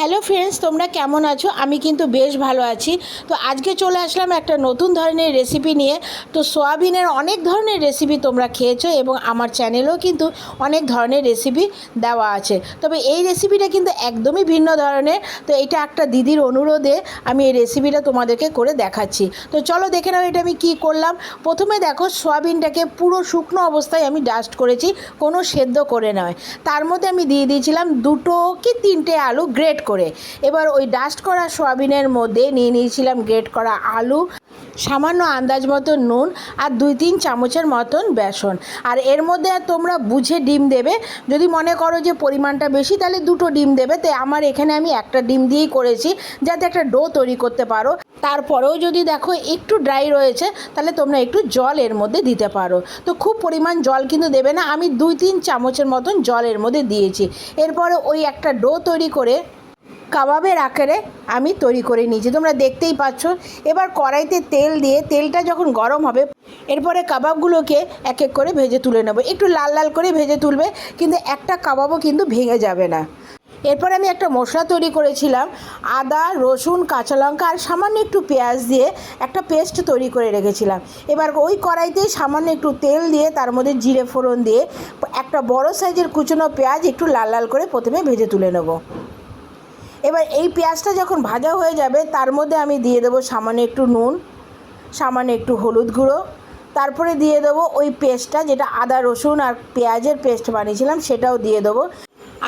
Hello friends, তোমরা কেমন আছো? আমি কিন্তু বেশ ভালো আছি। তো আজকে চলে আসলাম একটা নতুন ধরনের রেসিপি নিয়ে। তো সোয়াবিনের অনেক ধরনের রেসিপি তোমরা খেয়েছো এবং আমার চ্যানেলেও কিন্তু অনেক ধরনের রেসিপি দেওয়া আছে। তবে এই রেসিপিটা কিন্তু একদমই ভিন্ন ধরনের। তো এটা একটা দিদির অনুরোধে আমি এই রেসিপিটা তোমাদেরকে করে দেখাচ্ছি। তো চলো দেখে নাও এটা আমি কী করলাম। প্রথমে দেখো, সোয়াবিনটাকে পুরো শুকনো অবস্থায় আমি ডাস্ট করেছি, কোনো সেদ্ধ করে নয়। তার মধ্যে আমি দিয়ে দিয়েছিলাম দুটো কি তিনটে আলু গ্রেট করে। এবার ওই ডাস্ট করা সোয়াবিনের মধ্যে নিয়ে নিয়েছিলাম গ্রেট করা আলু, সামান্য আন্দাজ মতো নুন আর দুই তিন চামচের মতন বেসন। আর এর মধ্যে তোমরা বুঝে ডিম দেবে। যদি মনে করো যে পরিমাণটা বেশি, তাহলে দুটো ডিম দেবে। তাই আমার এখানে আমি একটা ডিম দিয়েই করেছি, যাতে একটা ডো তৈরি করতে পারো। তারপরেও যদি দেখো একটু ড্রাই রয়েছে, তাহলে তোমরা একটু জল এর মধ্যে দিতে পারো। তো খুব পরিমাণ জল কিন্তু দেবে না। আমি দুই তিন চামচের মতন জল এর মধ্যে দিয়েছি। এরপরে ওই একটা ডো তৈরি করে কাবাবের আকারে আমি তৈরি করে নিয়েছি। তোমরা দেখতেই পাচ্ছ। এবার কড়াইতে তেল দিয়ে তেলটা যখন গরম হবে, এরপরে কাবাবগুলোকে এক এক করে ভেজে তুলে নেব। একটু লাল লাল করে ভেজে তুলবে, কিন্তু একটা কাবাবও কিন্তু ভেঙে যাবে না। এরপর আমি একটা মশলা তৈরি করেছিলাম, আদা, রসুন, কাঁচা লঙ্কা আর সামান্য একটু পেঁয়াজ দিয়ে একটা পেস্ট তৈরি করে রেখেছিলাম। এবার ওই কড়াইতেই সামান্য একটু তেল দিয়ে, তার মধ্যে জিরে ফোড়ন দিয়ে একটা বড় সাইজের কুচনো পেঁয়াজ একটু লাল লাল করে প্রথমে ভেজে তুলে নেব। এবার এই পেঁয়াজটা যখন ভাজা হয়ে যাবে, তার মধ্যে আমি দিয়ে দেবো সামান্য একটু নুন, সামান্য একটু হলুদ গুঁড়ো। তারপরে দিয়ে দেবো ওই পেস্টটা, যেটা আদা রসুন আর পেঁয়াজের পেস্ট বানিয়েছিলাম, সেটাও দিয়ে দেবো।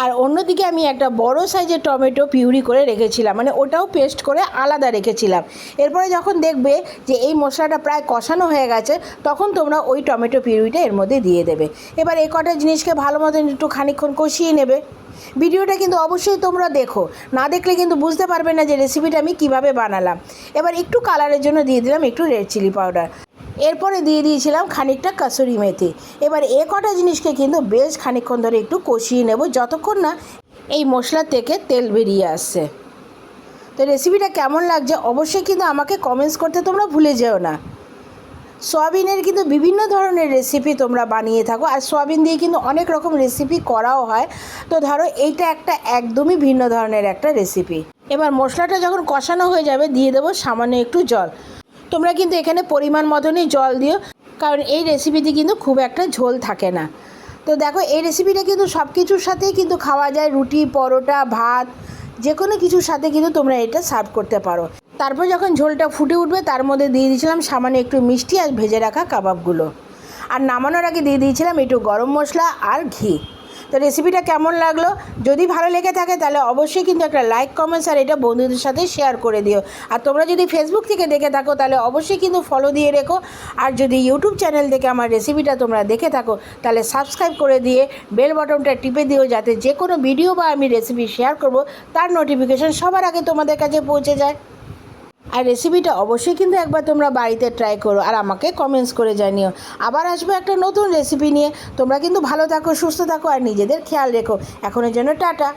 আর অন্যদিকে আমি একটা বড় সাইজের টমেটো পিউরি করে রেখেছিলাম মানে ওটাও পেস্ট করে আলাদা রেখেছিলাম। এরপরে যখন দেখবে যে এই মশলাটা প্রায় কষানো হয়ে গেছে, তখন তোমরা ওই টমেটো পিউরিটা এর মধ্যে দিয়ে দেবে। এবার এই কটা জিনিসকে ভালো মতন একটু খানিকক্ষণ কষিয়ে নেবে। ভিডিওটা কিন্তু অবশ্যই তোমরা দেখো, না দেখলে কিন্তু বুঝতে পারবে না যে রেসিপিটা আমি কীভাবে বানালাম। এবার একটু কালারের জন্য দিয়ে দিলাম একটু রেড চিলি পাউডার এরপরে দিয়ে দিয়েছিলাম খানিকটা কাসুরি মেথি। এবার এ কটা জিনিসকে কিন্তু বেশ খানিকক্ষণ ধরে একটু কষিয়ে নেব, যতক্ষণ না এই মশলা থেকে তেল বেরিয়ে আসছে। তো রেসিপিটা কেমন লাগছে অবশ্যই কিন্তু আমাকে কমেন্টস করতে তোমরা ভুলে যেও না। সয়াবিনের কিন্তু বিভিন্ন ধরনের রেসিপি তোমরা বানিয়ে থাকো, আর সয়াবিন দিয়ে কিন্তু অনেক রকম রেসিপি করাও হয়। তো ধরো এইটা একটা একদমই ভিন্ন ধরনের একটা রেসিপি। এবার মশলাটা যখন কষানো হয়ে যাবে, দিয়ে দেবো সামান্য একটু জল। তোমরা কিন্তু এখানে পরিমাণ মতনই জল দিও, কারণ এই রেসিপিতে কিন্তু খুব একটা ঝোল থাকে না। তো দেখো, এই রেসিপিটা কিন্তু সব কিছুর সাথেই কিন্তু খাওয়া যায়, রুটি, পরোটা, ভাত যে কোনো কিছুর সাথে কিন্তু তোমরা এটা সার্ভ করতে পারো। তারপর যখন ঝোলটা ফুটে উঠবে, তার মধ্যে দিয়ে দিয়েছিলাম সামান্য একটু মিষ্টি আর ভেজে রাখা কাবাবগুলো। আর নামানোর আগে দিয়ে দিয়েছিলাম একটু গরম মশলা আর ঘি। তো রেসিপিটা কেমন লাগল? যদি ভালো লেগে থাকে তাহলে অবশ্যই কিন্তু একটা লাইক কমেন্টস আর এটা বন্ধুদের সাথে শেয়ার করে দিও। আর তোমরা যদি ফেসবুক থেকে দেখে থাকো তাহলে অবশ্যই কিন্তু ফলো দিয়ে রেখো। আর যদি ইউটিউব চ্যানেল থেকে আমার রেসিপিটা তোমরা দেখে থাকো তাহলে সাবস্ক্রাইব করে দিয়ে বেল বটনটা টিপে দিও যাতে যে কোনো ভিডিও বা আমি রেসিপি শেয়ার করব, তার নোটিফিকেশন সবার আগে তোমাদের কাছে পৌঁছে যায়। আর রেসিপিটা অবশ্যই কিন্তু একবার তোমরা বাড়িতে ট্রাই করো আর আমাকে কমেন্টস করে জানিও। আবার আসব একটা নতুন রেসিপি নিয়ে। তোমরা কিন্তু ভালো থাকো, সুস্থ থাকো আর নিজেদের খেয়াল রেখো। এখনের জন্য টাটা।